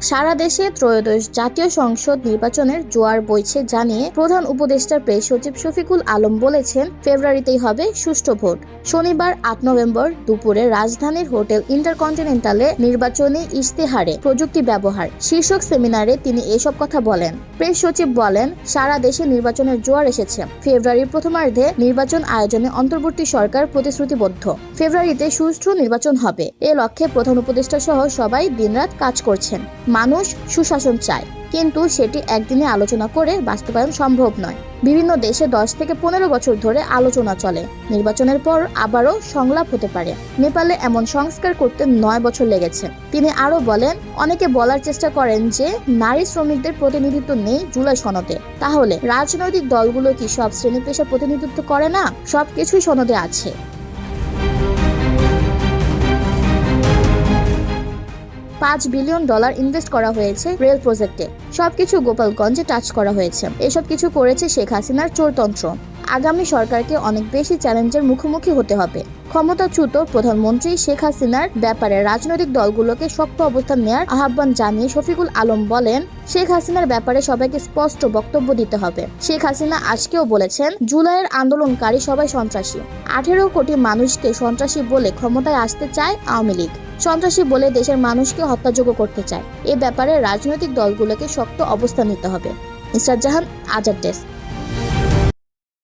সারা দেশে ত্রয়োদশ জাতীয় সংসদ নির্বাচনের জোয়ার বইছে জানিয়ে প্রধান উপদেষ্টার প্রেস সচিব শফিকুল আলম বলেছেন, ফেব্রুয়ারিতেই হবে সুষ্ঠু ভোট। শনিবার আট নভেম্বর দুপুরে রাজধানীর হোটেল ইন্টারকন্টিনেন্টালে নির্বাচনী ইশতেহারে প্রযুক্তি ব্যবহার। শীর্ষক সেমিনারে তিনি এসব কথা বলেন। প্রেস সচিব বলেন, সারা দেশে নির্বাচনের জোয়ার এসেছে। ফেব্রুয়ারির প্রথমার্ধে নির্বাচন আয়োজনে অন্তর্বর্তী সরকার প্রতিশ্রুতিবদ্ধ। ফেব্রুয়ারিতে সুষ্ঠু নির্বাচন হবে। এ লক্ষ্যে প্রধান উপদেষ্টা সহ সবাই দিনরাত কাজ করছেন। মানুষ সুশাসন চায়, কিন্তু সেটি একদিনে আলোচনা করে বাস্তবায়ন সম্ভব নয়। বিভিন্ন দেশে দশ থেকে পনেরো বছর ধরে আলোচনা চলে। নির্বাচনের পর আবারও সংলাপ হতে পারে। নেপালে এমন সংস্কার করতে নয় বছর লেগেছে। তিনি আরও বলেন, অনেকে বলার চেষ্টা করেন যে নারী শ্রমিকদের প্রতিনিধিত্ব নেই জুলাই সনদে। তাহলে রাজনৈতিক দলগুলো কি সব শ্রেণি পেশা প্রতিনিধিত্ব করে না? সবকিছুই সনদে আছে। পাঁচ বিলিয়ন ডলার ইনভেস্ট করা হয়েছে রেল প্রজেক্টে। সবকিছু গোপালগঞ্জে টাচ করা হয়েছে। এসব কিছু করেছে শেখ হাসিনার চোরতন্ত্র। আগামী সরকারকে অনেক বেশি চ্যালেঞ্জের মুখোমুখি হতে হবে। ক্ষমতাচ্যুত প্রধানমন্ত্রী শেখ হাসিনার ব্যাপারে রাজনৈতিক দলগুলোকে শক্ত অবস্থান নেওয়ার আহ্বান জানিয়ে শফিকুল আলম বলেন, শেখ হাসিনার ব্যাপারে সবাইকে স্পষ্ট বক্তব্য দিতে হবে। শেখ হাসিনা আজকেও বলেছেন, জুলাইয়ের আন্দোলনকারী সবাই সন্ত্রাসী। আঠেরো কোটি মানুষকে সন্ত্রাসী বলে ক্ষমতায় আসতে চায় আওয়ামী লীগ। সন্ত্রাসী বলে দেশের মানুষকে হত্যাযোগ্য করতে চায়। এ ব্যাপারে রাজনৈতিক দলগুলোকে শক্ত অবস্থান নিতে হবে। ইসরাত জাহান, আজাদ ডেস্ক।